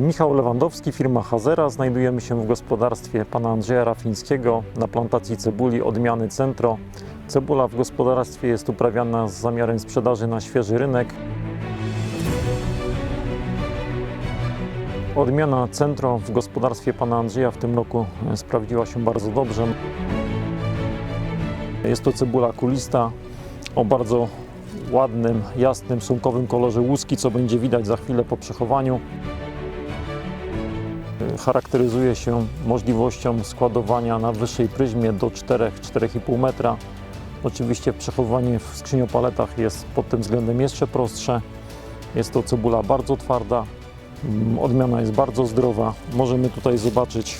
Michał Lewandowski, firma Hazera. Znajdujemy się w gospodarstwie pana Andrzeja Rafińskiego na plantacji cebuli odmiany Centro. Cebula w gospodarstwie jest uprawiana z zamiarem sprzedaży na świeży rynek. Odmiana Centro w gospodarstwie pana Andrzeja w tym roku e, sprawdziła się bardzo dobrze. Jest to cebula kulista o bardzo ładnym, jasnym, sunkowym kolorze łuski, co będzie widać za chwilę po przechowaniu. Charakteryzuje się możliwością składowania na wyższej pryzmie do 4-4,5 metra. Oczywiście przechowywanie w skrzyniopaletach jest pod tym względem jeszcze prostsze. Jest to cebula bardzo twarda, Mm, odmiana jest bardzo zdrowa. Możemy tutaj zobaczyć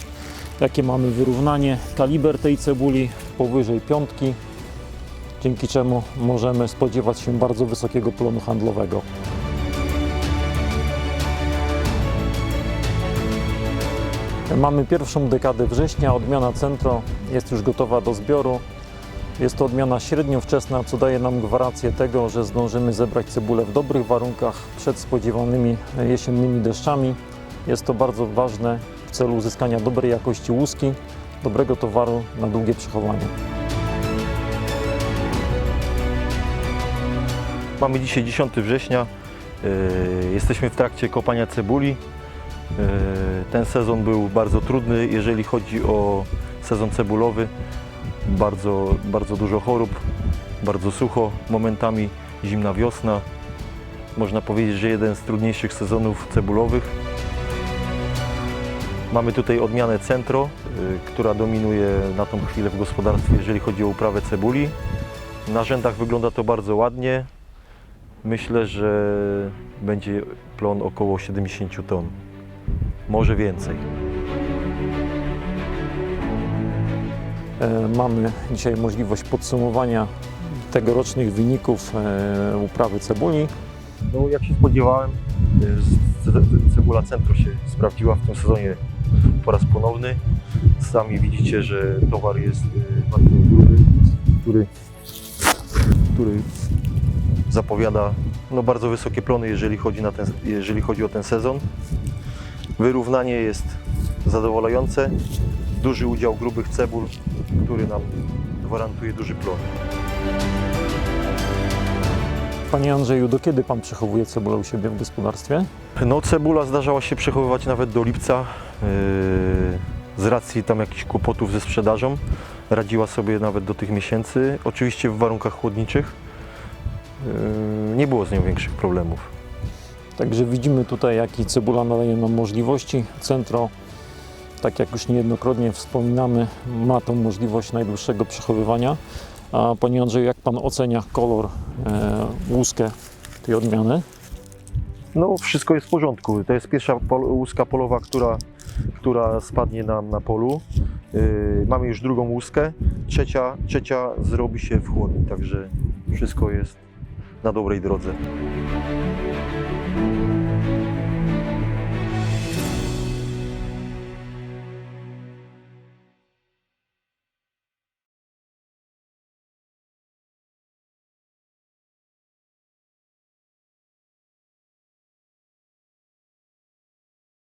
jakie mamy wyrównanie. Kaliber tej cebuli powyżej piątki, dzięki czemu możemy spodziewać się bardzo wysokiego plonu handlowego. Mamy pierwszą dekadę września, odmiana Centro jest już gotowa do zbioru. Jest to odmiana średnio wczesna, co daje nam gwarancję tego, że zdążymy zebrać cebulę w dobrych warunkach przed spodziewanymi jesiennymi deszczami. Jest to bardzo ważne w celu uzyskania dobrej jakości łuski, dobrego towaru na długie przechowanie. Mamy dzisiaj 10 września. Yy, Jesteśmy w trakcie kopania cebuli. Yy, Ten sezon był bardzo trudny, jeżeli chodzi o sezon cebulowy. Bardzo, bardzo dużo chorób, bardzo sucho, momentami zimna wiosna. Można powiedzieć, że jeden z trudniejszych sezonów cebulowych. Mamy tutaj odmianę Centro, yy, która dominuje na tą chwilę w gospodarstwie, jeżeli chodzi o uprawę cebuli. Na rzędach wygląda to bardzo ładnie. Myślę, że będzie plon około 70 ton. Może więcej. E, Mamy dzisiaj możliwość podsumowania tegorocznych wyników e, uprawy cebuli. No, jak się spodziewałem, ce- cebula Centro się sprawdziła w tym sezonie po raz ponowny. Sami widzicie, że towar jest bardzo gruby, który, który zapowiada no, bardzo wysokie plony, jeżeli chodzi, na ten, jeżeli chodzi o ten sezon. Wyrównanie jest zadowalające. Duży udział grubych cebul, który nam gwarantuje duży plon. Panie Andrzeju, do kiedy Pan przechowuje cebulę u siebie w gospodarstwie? No cebula zdarzała się przechowywać nawet do lipca. Yy, Z racji tam jakichś kłopotów ze sprzedażą radziła sobie nawet do tych miesięcy. Oczywiście w warunkach chłodniczych yy, nie było z nią większych problemów. Także widzimy tutaj, jaki cebula nadaje nam możliwości. Centro, tak jak już niejednokrotnie wspominamy, ma tą możliwość najdłuższego przechowywania. A Panie Andrzeju, jak Pan ocenia kolor, e, łuskę tej odmiany? No wszystko jest w porządku. To jest pierwsza pol, łuska polowa, która, która spadnie nam na polu. Yy, mamy już drugą łuskę. Trzecia, trzecia zrobi się w chłodni, także wszystko jest na dobrej drodze.